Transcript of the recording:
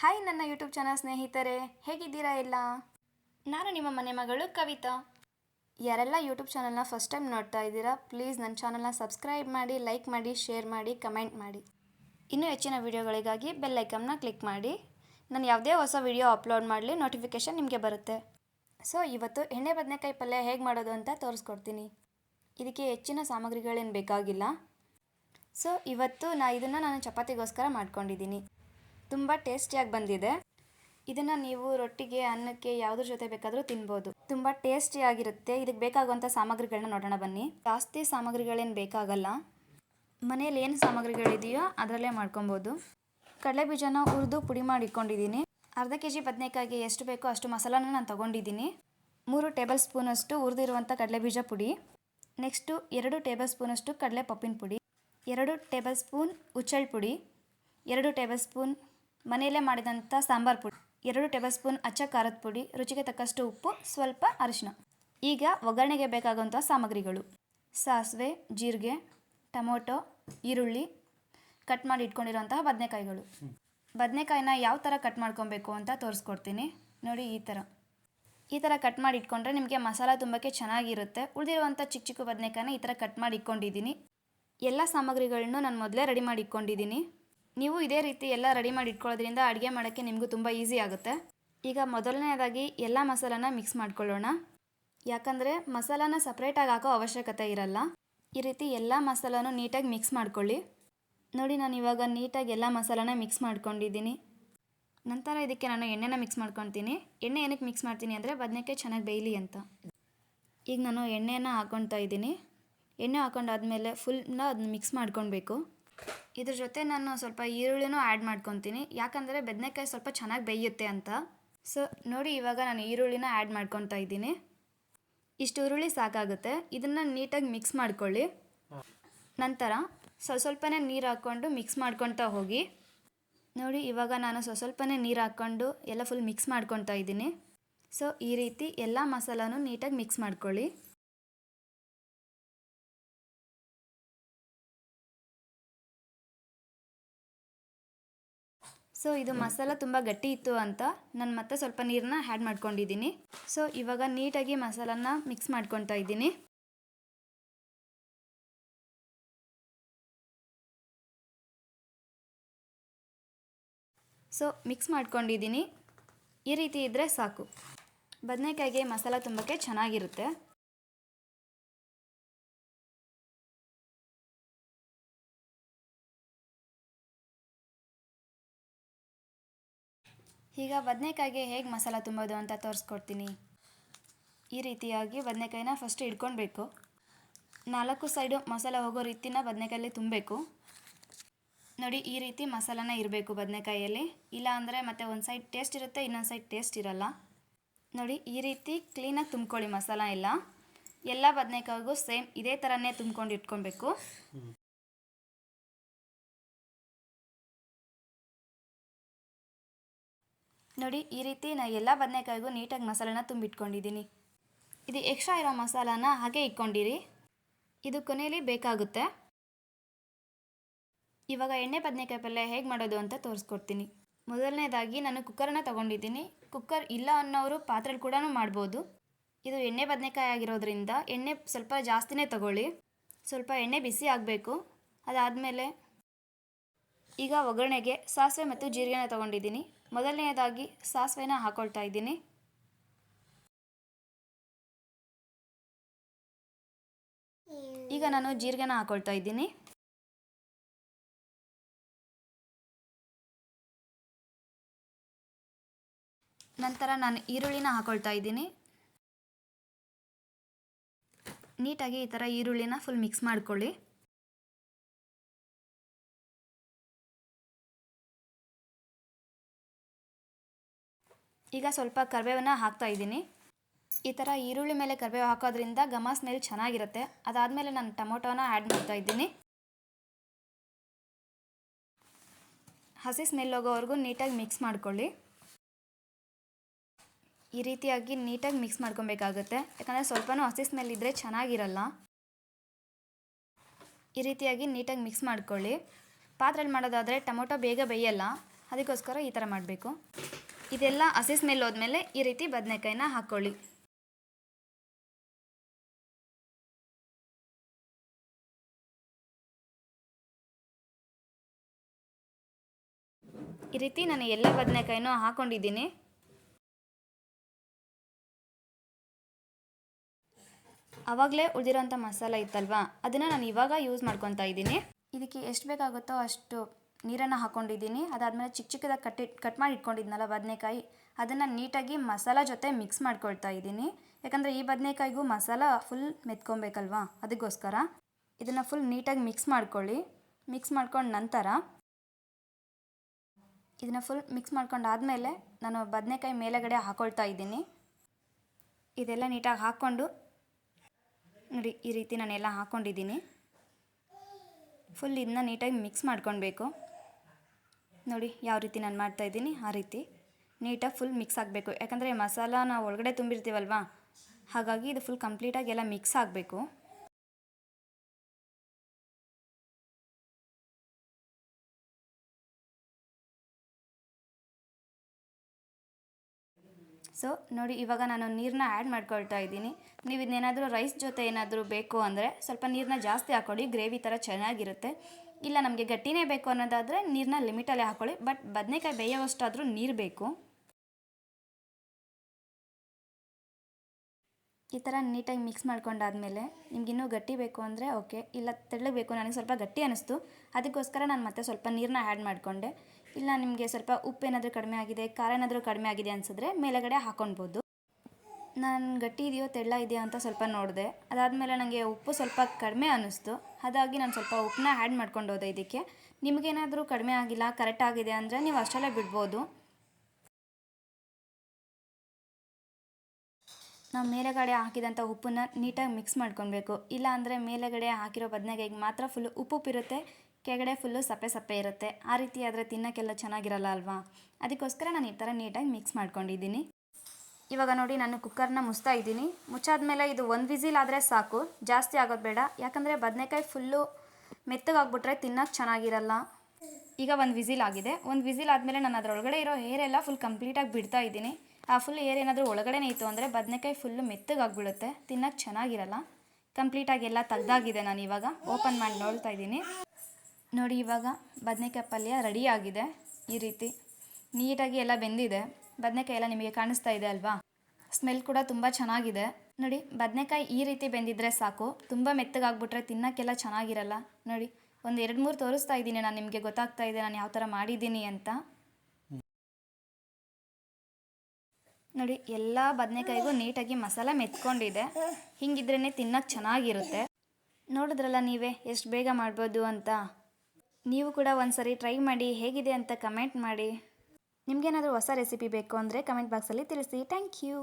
Hi ನನ್ನ YouTube channel ಸ್ನೇಹಿತರೆ. ಹೇಗಿದ್ದೀರಾ ಎಲ್ಲ? ನಾನು ನಿಮ್ಮ ಮನೆ ಮಗಳು ಕವಿತಾ. ಯಾರೆಲ್ಲ ಯೂಟ್ಯೂಬ್ ಚಾನಲ್ನ ಫಸ್ಟ್ ಟೈಮ್ ನೋಡ್ತಾ ಇದ್ದೀರಾ ಪ್ಲೀಸ್ ನನ್ನ ಚಾನಲ್ನ ಸಬ್ಸ್ಕ್ರೈಬ್ ಮಾಡಿ ಲೈಕ್ ಮಾಡಿ ಶೇರ್ ಮಾಡಿ ಕಮೆಂಟ್ ಮಾಡಿ. ಇನ್ನೂ ಹೆಚ್ಚಿನ ವೀಡಿಯೋಗಳಿಗಾಗಿ ಬೆಲ್ ಐಕಮ್ನ ಕ್ಲಿಕ್ ಮಾಡಿ. ನಾನು ಯಾವುದೇ ಹೊಸ ವೀಡಿಯೋ ಅಪ್ಲೋಡ್ ಮಾಡಲಿ ನೋಟಿಫಿಕೇಷನ್ ನಿಮಗೆ ಬರುತ್ತೆ. ಸೊ ಇವತ್ತು ಎಣ್ಣೆ ಬದನೆಕಾಯಿ ಪಲ್ಯ ಹೇಗೆ ಮಾಡೋದು ಅಂತ ತೋರಿಸ್ಕೊಡ್ತೀನಿ. ಇದಕ್ಕೆ ಹೆಚ್ಚಿನ ಸಾಮಗ್ರಿಗಳೇನು ಬೇಕಾಗಿಲ್ಲ. ಸೊ ಇವತ್ತು ನಾ ಇದನ್ನು ನಾನು ಚಪಾತಿಗೋಸ್ಕರ ಮಾಡ್ಕೊಂಡಿದ್ದೀನಿ. ತುಂಬ ಟೇಸ್ಟಿಯಾಗಿ ಬಂದಿದೆ. ಇದನ್ನು ನೀವು ರೊಟ್ಟಿಗೆ, ಅನ್ನಕ್ಕೆ ಯಾವುದ್ರ ಜೊತೆ ಬೇಕಾದರೂ ತಿನ್ಬೋದು. ತುಂಬ ಟೇಸ್ಟಿಯಾಗಿರುತ್ತೆ. ಇದಕ್ಕೆ ಬೇಕಾಗುವಂಥ ಸಾಮಗ್ರಿಗಳನ್ನ ನೋಡೋಣ ಬನ್ನಿ. ಜಾಸ್ತಿ ಸಾಮಗ್ರಿಗಳೇನು ಬೇಕಾಗಲ್ಲ. ಮನೇಲಿ ಏನು ಸಾಮಗ್ರಿಗಳಿದೆಯೋ ಅದರಲ್ಲೇ ಮಾಡ್ಕೊಬೋದು. ಕಡಲೆ ಬೀಜನ ಹುರಿದು ಪುಡಿ ಮಾಡಿ ಇಟ್ಕೊಂಡಿದ್ದೀನಿ. ಅರ್ಧ ಕೆ ಜಿ ಬದನೆಕಾಯಿಗೆ ಎಷ್ಟು ಬೇಕೋ ಅಷ್ಟು ಮಸಾಲಾನ ನಾನು ತೊಗೊಂಡಿದ್ದೀನಿ. ಮೂರು ಟೇಬಲ್ ಸ್ಪೂನಷ್ಟು ಹುರಿದಿರುವಂಥ ಕಡಲೆ ಬೀಜ ಪುಡಿ. ನೆಕ್ಸ್ಟು ಎರಡು ಟೇಬಲ್ ಸ್ಪೂನಷ್ಟು ಕಡಲೆ ಪಪ್ಪಿನ ಪುಡಿ. ಎರಡು ಟೇಬಲ್ ಸ್ಪೂನ್ ಉಚ್ಚಳ್ ಪುಡಿ. ಎರಡು ಟೇಬಲ್ ಸ್ಪೂನ್ ಮನೆಯಲ್ಲೇ ಮಾಡಿದಂಥ ಸಾಂಬಾರ್ ಪುಡಿ, ಎರಡು ಟೇಬಲ್ ಸ್ಪೂನ್ ಅಚ್ಚ ಖಾರದ ಪುಡಿ, ರುಚಿಗೆ ತಕ್ಕಷ್ಟು ಉಪ್ಪು, ಸ್ವಲ್ಪ ಅರಿಶಿನ ಈಗ ಒಗ್ಗರಣೆಗೆ ಬೇಕಾಗುವಂಥ ಸಾಮಗ್ರಿಗಳು. ಸಾಸಿವೆ, ಜೀರಿಗೆ, ಟೊಮೊಟೊ, ಈರುಳ್ಳಿ, ಕಟ್ ಮಾಡಿ ಇಟ್ಕೊಂಡಿರೋಂತಹ ಬದನೆಕಾಯಿಗಳು. ಬದನೆಕಾಯಿನ ಯಾವ ಥರ ಕಟ್ ಮಾಡ್ಕೊಬೇಕು ಅಂತ ತೋರಿಸ್ಕೊಡ್ತೀನಿ. ನೋಡಿ ಈ ಥರ. ಈ ಥರ ಕಟ್ ಮಾಡಿ ಇಟ್ಕೊಂಡ್ರೆ ನಿಮಗೆ ಮಸಾಲ ತುಂಬಕ್ಕೆ ಚೆನ್ನಾಗಿರುತ್ತೆ. ಉಳಿದಿರುವಂಥ ಚಿಕ್ಕ ಚಿಕ್ಕ ಬದನೆಕಾಯಿನ ಈ ಥರ ಕಟ್ ಮಾಡಿ ಇಟ್ಕೊಂಡಿದ್ದೀನಿ. ಎಲ್ಲ ಸಾಮಗ್ರಿಗಳನ್ನೂ ನಾನು ಮೊದಲೇ ರೆಡಿ ಮಾಡಿ ಇಟ್ಕೊಂಡಿದ್ದೀನಿ. ನೀವು ಇದೇ ರೀತಿ ಎಲ್ಲ ರೆಡಿ ಮಾಡಿ ಇಟ್ಕೊಳ್ಳೋದ್ರಿಂದ ಅಡುಗೆ ಮಾಡೋಕ್ಕೆ ನಿಮಗೂ ತುಂಬ ಈಸಿ ಆಗುತ್ತೆ. ಈಗ ಮೊದಲನೇದಾಗಿ ಎಲ್ಲ ಮಸಾಲನ ಮಿಕ್ಸ್ ಮಾಡ್ಕೊಳ್ಳೋಣ. ಯಾಕಂದರೆ ಮಸಾಲಾನ ಸಪ್ರೇಟಾಗಿ ಹಾಕೋ ಅವಶ್ಯಕತೆ ಇರಲ್ಲ. ಈ ರೀತಿ ಎಲ್ಲ ಮಸಾಲನೂ ನೀಟಾಗಿ ಮಿಕ್ಸ್ ಮಾಡ್ಕೊಳ್ಳಿ. ನೋಡಿ ನಾನು ಇವಾಗ ನೀಟಾಗಿ ಎಲ್ಲ ಮಸಾಲನ ಮಿಕ್ಸ್ ಮಾಡ್ಕೊಂಡಿದ್ದೀನಿ. ನಂತರ ಇದಕ್ಕೆ ನಾನು ಎಣ್ಣೆನ ಮಿಕ್ಸ್ ಮಾಡ್ಕೊತೀನಿ ಎಣ್ಣೆ ಏನಕ್ಕೆ ಮಿಕ್ಸ್ ಮಾಡ್ತೀನಿ ಅಂದರೆ ಬದನೆಕಾಯಿ ಚೆನ್ನಾಗಿ ಬೇಯಲಿ ಅಂತ. ಈಗ ನಾನು ಎಣ್ಣೆಯನ್ನು ಹಾಕ್ಕೊಳ್ತಾ ಇದ್ದೀನಿ. ಎಣ್ಣೆ ಹಾಕೊಂಡಾದ್ಮೇಲೆ ಫುಲ್ನ ಅದನ್ನ ಮಿಕ್ಸ್ ಮಾಡ್ಕೊಳ್ಬೇಕು. ಇದ್ರ ಜೊತೆ ನಾನು ಸ್ವಲ್ಪ ಈರುಳ್ಳಿನೂ ಆ್ಯಡ್ ಮಾಡ್ಕೊತೀನಿ. ಯಾಕಂದರೆ ಬದನೆಕಾಯಿ ಸ್ವಲ್ಪ ಚೆನ್ನಾಗಿ ಬೇಯುತ್ತೆ ಅಂತ. ಸೊ ನೋಡಿ ಇವಾಗ ನಾನು ಈರುಳ್ಳಿನ ಆ್ಯಡ್ ಮಾಡ್ಕೊತಾ ಇದ್ದೀನಿ. ಇಷ್ಟು ಈರುಳ್ಳಿ ಸಾಕಾಗುತ್ತೆ. ಇದನ್ನು ನೀಟಾಗಿ ಮಿಕ್ಸ್ ಮಾಡ್ಕೊಳ್ಳಿ. ನಂತರ ಸ್ವಲ್ಪ ಸ್ವಲ್ಪನೇ ನೀರು ಹಾಕ್ಕೊಂಡು ಮಿಕ್ಸ್ ಮಾಡ್ಕೊತಾ ಹೋಗಿ. ನೋಡಿ ಇವಾಗ ನಾನು ಸ್ವಲ್ಪ ಸ್ವಲ್ಪನೇ ನೀರು ಹಾಕ್ಕೊಂಡು ಎಲ್ಲ ಫುಲ್ ಮಿಕ್ಸ್ ಮಾಡ್ಕೊತಾ ಇದ್ದೀನಿ. ಸೊ ಈ ರೀತಿ ಎಲ್ಲ ಮಸಾಲನೂ ನೀಟಾಗಿ ಮಿಕ್ಸ್ ಮಾಡ್ಕೊಳ್ಳಿ. ಸೊ ಇದು ಮಸಾಲ ತುಂಬ ಗಟ್ಟಿ ಇತ್ತು ಅಂತ ನಾನು ಮತ್ತೆ ಸ್ವಲ್ಪ ನೀರನ್ನ ಆ್ಯಡ್ ಮಾಡ್ಕೊಂಡಿದ್ದೀನಿ ಸೊ ಇವಾಗ ನೀಟಾಗಿ ಮಸಾಲಾನ ಮಿಕ್ಸ್ ಮಾಡ್ಕೊತಾ ಇದ್ದೀನಿ. ಸೊ ಮಿಕ್ಸ್ ಮಾಡ್ಕೊಂಡಿದ್ದೀನಿ ಈ ರೀತಿ ಇದ್ದರೆ ಸಾಕು. ಬದನೆಕಾಯಿಗೆ ಮಸಾಲ ತುಂಬಕ್ಕೆ ಚೆನ್ನಾಗಿರುತ್ತೆ. ಈಗ ಬದನೆಕಾಯಿಗೆ ಹೇಗೆ ಮಸಾಲ ತುಂಬೋದು ಅಂತ ತೋರಿಸ್ಕೊಡ್ತೀನಿ. ಈ ರೀತಿಯಾಗಿ ಬದನೆಕಾಯಿನ ಫಸ್ಟ್ ಇಟ್ಕೊಳ್ಬೇಕು ನಾಲ್ಕು ಸೈಡು ಮಸಾಲ ಹೋಗೋ ರೀತಿನ ಬದನೆಕಾಯಲ್ಲಿ ತುಂಬಬೇಕು. ನೋಡಿ, ಈ ರೀತಿ ಮಸಾಲಾನ ಇರಬೇಕು ಬದನೆಕಾಯಲ್ಲಿ ಇಲ್ಲ ಅಂದರೆ ಮತ್ತೆ ಒಂದು ಸೈಡ್ ಟೇಸ್ಟ್ ಇರುತ್ತೆ, ಇನ್ನೊಂದು ಸೈಡ್ ಟೇಸ್ಟ್ ಇರಲ್ಲ. ನೋಡಿ, ಈ ರೀತಿ ಕ್ಲೀನಾಗಿ ತುಂಬ್ಕೊಳ್ಳಿ ಮಸಾಲ ಎಲ್ಲ. ಎಲ್ಲ ಬದನೆಕಾಯಿಗೂ ಸೇಮ್ ಇದೇ ಥರನೇ ತುಂಬ್ಕೊಂಡು ಇಟ್ಕೊಬೇಕು ನೋಡಿ, ಈ ರೀತಿ ನಾನು ಎಲ್ಲ ಬದನೆಕಾಯಿಗೂ ನೀಟಾಗಿ ಮಸಾಲೆನ ತುಂಬಿಟ್ಕೊಂಡಿದ್ದೀನಿ. ಇದು ಎಕ್ಸ್ಟ್ರಾ ಇರೋ ಮಸಾಲಾನ ಹಾಗೆ ಇಟ್ಕೊಂಡಿರಿ. ಇದು ಕೊನೆಯಲ್ಲಿ ಬೇಕಾಗುತ್ತೆ. ಇವಾಗ ಎಣ್ಣೆ ಬದನೆಕಾಯಿ ಪಲ್ಯ ಹೇಗೆ ಮಾಡೋದು ಅಂತ ತೋರಿಸ್ಕೊಡ್ತೀನಿ. ಮೊದಲನೇದಾಗಿ ನಾನು ಕುಕ್ಕರನ್ನ ತೊಗೊಂಡಿದ್ದೀನಿ. ಕುಕ್ಕರ್ ಇಲ್ಲ ಅನ್ನೋರು ಪಾತ್ರೆಲಿ ಕೂಡ ಮಾಡ್ಬೋದು. ಇದು ಎಣ್ಣೆ ಬದನೆಕಾಯಿ ಆಗಿರೋದ್ರಿಂದ ಎಣ್ಣೆ ಸ್ವಲ್ಪ ಜಾಸ್ತಿನೇ ತಗೊಳ್ಳಿ. ಸ್ವಲ್ಪ ಎಣ್ಣೆ ಬಿಸಿ ಆಗಬೇಕು. ಅದಾದಮೇಲೆ ಈಗ ಒಗ್ಗರಣೆಗೆ ಸಾಸಿವೆ ಮತ್ತು ಜೀರಿಗೆನ ತೊಗೊಂಡಿದ್ದೀನಿ. ಮೊದಲನೆಯದಾಗಿ ಸಾಸಿವೆನ ಹಾಕೊಳ್ತಾ ಇದ್ದೀನಿ. ಈಗ ನಾನು ಜೀರಿಗೆನ ಹಾಕೊಳ್ತಾ ಇದ್ದೀನಿ. ನಂತರ ನಾನು ಈರುಳ್ಳಿನ ಹಾಕೊಳ್ತಾ ಇದ್ದೀನಿ. ನೀಟಾಗಿ ಈ ಥರ ಈರುಳ್ಳಿನ ಫುಲ್ ಮಿಕ್ಸ್ ಮಾಡ್ಕೊಳ್ಳಿ. ಈಗ ಸ್ವಲ್ಪ ಕರಿಬೇವನ್ನ ಹಾಕ್ತಾ ಇದ್ದೀನಿ. ಈ ಥರ ಈರುಳ್ಳಿ ಮೇಲೆ ಕರಿಬೇವು ಹಾಕೋದ್ರಿಂದ ಘಮ ಸ್ಮೆಲ್ ಚೆನ್ನಾಗಿರುತ್ತೆ. ಅದಾದಮೇಲೆ ನಾನು ಟೊಮೊಟೊನ ಆ್ಯಡ್ ಮಾಡ್ತಾ ಇದ್ದೀನಿ. ಹಸಿ ಸ್ಮೆಲ್ ಹೋಗೋವರೆಗೂ ನೀಟಾಗಿ ಮಿಕ್ಸ್ ಮಾಡ್ಕೊಳ್ಳಿ. ಈ ರೀತಿಯಾಗಿ ನೀಟಾಗಿ ಮಿಕ್ಸ್ ಮಾಡ್ಕೊಬೇಕಾಗುತ್ತೆ. ಯಾಕಂದರೆ ಸ್ವಲ್ಪನೂ ಹಸಿ ಸ್ಮೆಲ್ ಇದ್ದರೆ ಚೆನ್ನಾಗಿರಲ್ಲ. ಈ ರೀತಿಯಾಗಿ ನೀಟಾಗಿ ಮಿಕ್ಸ್ ಮಾಡ್ಕೊಳ್ಳಿ. ಪಾತ್ರೆಯಲ್ಲಿ ಮಾಡೋದಾದರೆ ಟೊಮೊಟೊ ಬೇಗ ಬೇಯಲ್ಲ. ಅದಕ್ಕೋಸ್ಕರ ಈ ಥರ ಮಾಡಬೇಕು. ಇದೆಲ್ಲ ಹಸಿ ಮೇಲೆ ಹೋದ್ಮೇಲೆ ಈ ರೀತಿ ಬದನೆಕಾಯಿನ ಹಾಕ್ಕೊಳ್ಳಿ ಈ ರೀತಿ ನಾನು ಎಲ್ಲ ಬದನೆಕಾಯಿನೂ ಹಾಕೊಂಡಿದ್ದೀನಿ. ಆವಾಗಲೇ ಉಳಿದಿರೋಂಥ ಮಸಾಲ ಇತ್ತಲ್ವಾ? ಅದನ್ನು ನಾನು ಇವಾಗ ಯೂಸ್ ಮಾಡ್ಕೊತಾ ಇದ್ದೀನಿ. ಇದಕ್ಕೆ ಎಷ್ಟು ಬೇಕಾಗುತ್ತೋ ಅಷ್ಟು ನೀರನ್ನು ಹಾಕ್ಕೊಂಡಿದ್ದೀನಿ ಅದಾದಮೇಲೆ ಚಿಕ್ಕ ಚಿಕ್ಕದಾಗಿ ಕಟ್ಟಿ, ಕಟ್ ಮಾಡಿ ಇಟ್ಕೊಂಡಿದ್ನಲ್ಲ ಬದನೆಕಾಯಿ, ಅದನ್ನು ನೀಟಾಗಿ ಮಸಾಲ ಜೊತೆ ಮಿಕ್ಸ್ ಮಾಡ್ಕೊಳ್ತಾ ಇದ್ದೀನಿ. ಯಾಕಂದರೆ ಈ ಬದನೆಕಾಯಿಗೂ ಮಸಾಲ ಫುಲ್ ಮೆತ್ಕೊಬೇಕಲ್ವಾ? ಅದಕ್ಕೋಸ್ಕರ ಇದನ್ನು ಫುಲ್ ನೀಟಾಗಿ ಮಿಕ್ಸ್ ಮಾಡ್ಕೊಳ್ಳಿ. ಮಿಕ್ಸ್ ಮಾಡ್ಕೊಂಡು ನಂತರ ಇದನ್ನು ಫುಲ್ ಮಿಕ್ಸ್ ಮಾಡ್ಕೊಂಡಾದಮೇಲೆ ನಾನು ಬದನೆಕಾಯಿ ಮೇಲೆಗಡೆ ಹಾಕೊಳ್ತಾ ಇದ್ದೀನಿ. ಇದೆಲ್ಲ ನೀಟಾಗಿ ಹಾಕ್ಕೊಂಡು ನೋಡಿ, ಈ ರೀತಿ ನಾನೆಲ್ಲ ಹಾಕ್ಕೊಂಡಿದ್ದೀನಿ ಫುಲ್ ಇದನ್ನ ನೀಟಾಗಿ ಮಿಕ್ಸ್ ಮಾಡ್ಕೊಳ್ಬೇಕು. ನೋಡಿ ಯಾವ ರೀತಿ ನಾನು ಮಾಡ್ತಾ ಇದ್ದೀನಿ, ಆ ರೀತಿ ನೀಟಾಗಿ ಫುಲ್ ಮಿಕ್ಸ್ ಆಗಬೇಕು. ಯಾಕಂದರೆ ಮಸಾಲ ನಾವು ಒಳಗಡೆ ತುಂಬಿರ್ತೀವಲ್ವಾ, ಹಾಗಾಗಿ ಇದು ಫುಲ್ ಕಂಪ್ಲೀಟಾಗಿ ಎಲ್ಲ ಮಿಕ್ಸ್ ಆಗಬೇಕು. ಸೊ ನೋಡಿ ಇವಾಗ ನಾನು ನೀರನ್ನ ಆ್ಯಡ್ ಮಾಡ್ಕೊಳ್ತಾ ಇದ್ದೀನಿ. ನೀವು ಇದನ್ನೇನಾದರೂ ರೈಸ್ ಜೊತೆ ಏನಾದರೂ ಬೇಕು ಅಂದರೆ ಸ್ವಲ್ಪ ನೀರನ್ನ ಜಾಸ್ತಿ ಹಾಕ್ಕೊಳ್ಳಿ ಗ್ರೇವಿ ಥರ ಚೆನ್ನಾಗಿರುತ್ತೆ. ಇಲ್ಲ, ನಮಗೆ ಗಟ್ಟಿನೇ ಬೇಕು ಅನ್ನೋದಾದರೆ ನೀರನ್ನ ಲಿಮಿಟಲ್ಲೇ ಹಾಕ್ಕೊಳ್ಳಿ ಬಟ್ ಬದನೆಕಾಯಿ ಬೇಯೋವಷ್ಟಾದರೂ ನೀರು ಬೇಕು. ಈ ಥರ ನೀಟಾಗಿ ಮಿಕ್ಸ್ ಮಾಡ್ಕೊಂಡಾದಮೇಲೆ ನಿಮ್ಗೆ ಇನ್ನೂ ಗಟ್ಟಿ ಬೇಕು ಅಂದರೆ ಓಕೆ. ಇಲ್ಲ ತೆಳ್ಳಗೆ ಬೇಕು ನನಗೆ ಸ್ವಲ್ಪ ಗಟ್ಟಿ ಅನ್ನಿಸ್ತು ಅದಕ್ಕೋಸ್ಕರ ನಾನು ಮತ್ತೆ ಸ್ವಲ್ಪ ನೀರನ್ನ ಆ್ಯಡ್ ಮಾಡಿಕೊಂಡೆ. ಇಲ್ಲ, ನಿಮಗೆ ಸ್ವಲ್ಪ ಉಪ್ಪು ಏನಾದರೂ ಕಡಿಮೆ ಆಗಿದೆ, ಖಾರ ಏನಾದರೂ ಕಡಿಮೆ ಆಗಿದೆ ಅನಿಸಿದ್ರೆ ಮೇಲೆಗಡೆ ಹಾಕ್ಕೊಳ್ಬೋದು ನಾನು ಗಟ್ಟಿ ಇದೆಯೋ ತೆಳ್ಳ ಇದೆಯೋ ಅಂತ ಸ್ವಲ್ಪ ನೋಡಿದೆ. ಅದಾದಮೇಲೆ ನನಗೆ ಉಪ್ಪು ಸ್ವಲ್ಪ ಕಡಿಮೆ ಅನ್ನಿಸ್ತು ಹಾಗಾಗಿ ನಾನು ಸ್ವಲ್ಪ ಉಪ್ಪನ್ನ ಆ್ಯಡ್ ಮಾಡ್ಕೊಂಡು ಹೋದೆ ಇದಕ್ಕೆ. ನಿಮಗೇನಾದರೂ ಕಡಿಮೆ ಆಗಿಲ್ಲ ಕರೆಕ್ಟ್ ಆಗಿದೆ ಅಂದರೆ ನೀವು ಅಷ್ಟರಲ್ಲೇ ಬಿಡ್ಬೋದು. ನಾವು ಮೇಲೆಗಡೆ ಹಾಕಿದಂಥ ಉಪ್ಪನ್ನ ನೀಟಾಗಿ ಮಿಕ್ಸ್ ಮಾಡ್ಕೊಳ್ಬೇಕು. ಇಲ್ಲ ಅಂದರೆ ಮೇಲೆಗಡೆ ಹಾಕಿರೋ ಬದನೆಕಾಯಿಗೆ ಮಾತ್ರ ಫುಲ್ ಉಪ್ಪು ಇರುತ್ತೆ, ಕೆಳಗಡೆ ಫುಲ್ಲು ಸಪ್ಪೆ ಸಪ್ಪೆ ಇರುತ್ತೆ. ಆ ರೀತಿ ಆದರೆ ತಿನ್ನೋಕ್ಕೆಲ್ಲ ಚೆನ್ನಾಗಿರಲ್ಲ ಅಲ್ವಾ? ಅದಕ್ಕೋಸ್ಕರ ನಾನು ಈ ಥರ ನೀಟಾಗಿ ಮಿಕ್ಸ್ ಮಾಡ್ಕೊಂಡಿದ್ದೀನಿ. ಇವಾಗ ನೋಡಿ ನಾನು ಕುಕ್ಕರ್ನ ಮುಚ್ತಾ ಇದ್ದೀನಿ. ಮುಚ್ಚಾದ್ಮೇಲೆ ಇದು ಒಂದು ವಿಸಿಲ್ ಆದರೆ ಸಾಕು. ಜಾಸ್ತಿ ಆಗೋದು ಬೇಡ. ಯಾಕಂದರೆ ಬದನೆಕಾಯಿ ಫುಲ್ಲು ಮೆತ್ತಗಾಗ್ಬಿಟ್ರೆ ತಿನ್ನೋಕ್ಕೆ ಚೆನ್ನಾಗಿರಲ್ಲ. ಈಗ ಒಂದು ವಿಸಿಲ್ ಆಗಿದೆ. ಒಂದು ವಿಸಿಲ್ ಆದಮೇಲೆ ನಾನು ಅದರೊಳಗಡೆ ಇರೋ ಎಲ್ಲ ಫುಲ್ ಕಂಪ್ಲೀಟಾಗಿ ಬಿಡ್ತಾ ಇದ್ದೀನಿ. ಆ ಫುಲ್ ಏರ್ ಏನಾದರೂ ಒಳಗಡೆನೇ ಇತ್ತು ಅಂದರೆ ಬದನೆಕಾಯಿ ಫುಲ್ಲು ಮೆತ್ತಗಾಗ್ಬಿಡುತ್ತೆ. ತಿನ್ನೋಕ್ಕೆ ಚೆನ್ನಾಗಿರಲ್ಲ. ಕಂಪ್ಲೀಟಾಗಿ ಎಲ್ಲ ತೆಗ್ದಾಗಿದೆ ನಾನು ಇವಾಗ. ಓಪನ್ ಮಾಡಿ ನೋಡ್ತಾ ಇದ್ದೀನಿ. ನೋಡಿ ಇವಾಗ ಬದನೆಕಾಯಿ ಪಲ್ಯ ರೆಡಿ ಆಗಿದೆ. ಈ ರೀತಿ ನೀಟಾಗಿ ಎಲ್ಲ ಬೆಂದಿದೆ. ಬದನೆಕಾಯಿ ಎಲ್ಲ ನಿಮಗೆ ಕಾಣಿಸ್ತಾ ಇದೆ ಅಲ್ವಾ? ಸ್ಮೆಲ್ ಕೂಡ ತುಂಬ ಚೆನ್ನಾಗಿದೆ. ನೋಡಿ, ಬದನೆಕಾಯಿ ಈ ರೀತಿ ಬೆಂದಿದ್ರೆ ಸಾಕು. ತುಂಬ ಮೆತ್ತಗಾಗ್ಬಿಟ್ರೆ ತಿನ್ನೋಕ್ಕೆಲ್ಲ ಚೆನ್ನಾಗಿರಲ್ಲ. ನೋಡಿ, ಒಂದು ಎರಡು ಮೂರು ತೋರಿಸ್ತಾ ಇದ್ದೀನಿ ನಾನು, ನಿಮಗೆ ಗೊತ್ತಾಗ್ತಾ ಇದೆ ನಾನು ಯಾವ ಥರ ಮಾಡಿದ್ದೀನಿ ಅಂತ. ನೋಡಿ, ಎಲ್ಲ ಬದನೆಕಾಯಿಗೂ ನೀಟಾಗಿ ಮಸಾಲೆ ಮೆತ್ಕೊಂಡಿದೆ. ಹಿಂಗಿದ್ರೇ ತಿನ್ನೋಕ್ಕೆ ಚೆನ್ನಾಗಿರುತ್ತೆ. ನೋಡಿದ್ರಲ್ಲ ನೀವೇ, ಎಷ್ಟು ಬೇಗ ಮಾಡ್ಬೋದು ಅಂತ? ನೀವು ಕೂಡ ಒಂದ್ಸರಿ ಟ್ರೈ ಮಾಡಿ, ಹೇಗಿದೆ ಅಂತ ಕಮೆಂಟ್ ಮಾಡಿ. ನಿಮಗೇನಾದರೂ ಹೊಸ ರೆಸಿಪಿ ಬೇಕು ಅಂದರೆ ಕಮೆಂಟ್ ಬಾಕ್ಸಲ್ಲಿ ತಿಳಿಸಿ. Thank you